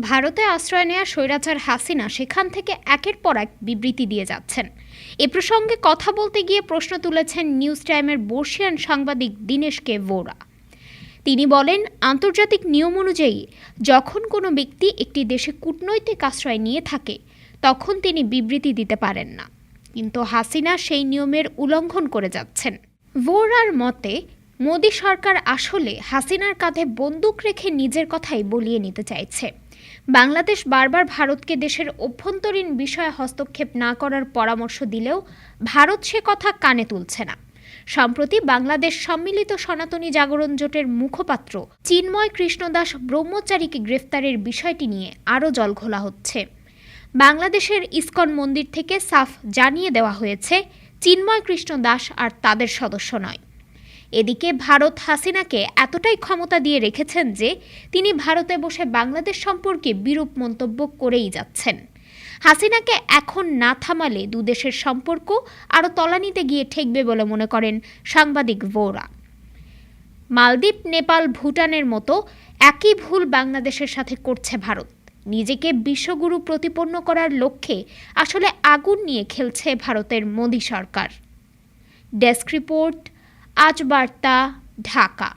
ভারতে আশ্রয় নেওয়া স্বৈরাচার হাসিনা সেখান থেকে একের পর এক বিবৃতি দিয়ে যাচ্ছেন। এ প্রসঙ্গে কথা বলতে গিয়ে প্রশ্ন তুলেছেন নিউজ টাইমের বর্ষিয়ান সাংবাদিক দীনেশ কে ভোরা। তিনি বলেন, আন্তর্জাতিক নিয়ম অনুযায়ী যখন কোনো ব্যক্তি একটি দেশে কূটনৈতিক আশ্রয় নিয়ে থাকে, তখন তিনি বিবৃতি দিতে পারেন না। কিন্তু হাসিনা সেই নিয়মের উল্লঙ্ঘন করে যাচ্ছেন। ভোরার মতে মোদী সরকার আসলে হাসিনার কাঁধে বন্দুক রেখে নিজের কথাই বলিয়ে নিতে চাইছে। বাংলাদেশ বারবার ভারতকে দেশের অভ্যন্তরীণ বিষয়ে হস্তক্ষেপ না করার পরামর্শ দিলেও ভারত সে কথা কানে তুলছে না। সম্প্রতি বাংলাদেশ সম্মিলিত সনাতনী জাগরণ জোটের মুখপাত্র চিন্ময় কৃষ্ণদাস ব্রহ্মচারীকে গ্রেফতারের বিষয়টি নিয়ে আরও জলঘোলা হচ্ছে। বাংলাদেশের ইসকন মন্দির থেকে সাফ জানিয়ে দেওয়া হয়েছে, চিন্ময় কৃষ্ণ দাস আর তাদের সদস্য নয়। এদিকে ভারত হাসিনাকে এতটাই ক্ষমতা দিয়ে রেখেছেন যে তিনি ভারতে বসে বাংলাদেশ সম্পর্কে বিরূপ মন্তব্য করেই যাচ্ছেন। হাসিনাকে এখন না থামালে দুদেশের সম্পর্ক আরও তলানিতে গিয়ে ঠেকবে বলে মনে করেন সাংবাদিক ভোরা। মালদ্বীপ, নেপাল, ভুটানের মতো একই ভুল বাংলাদেশের সাথে করছে ভারত। নিজেকে বিশ্বগুরু প্রতিপন্ন করার লক্ষ্যে আসলে আগুন নিয়ে খেলছে ভারতের মোদী সরকার। ডেস্ক রিপোর্ট আজ বার্তা ঢাকা।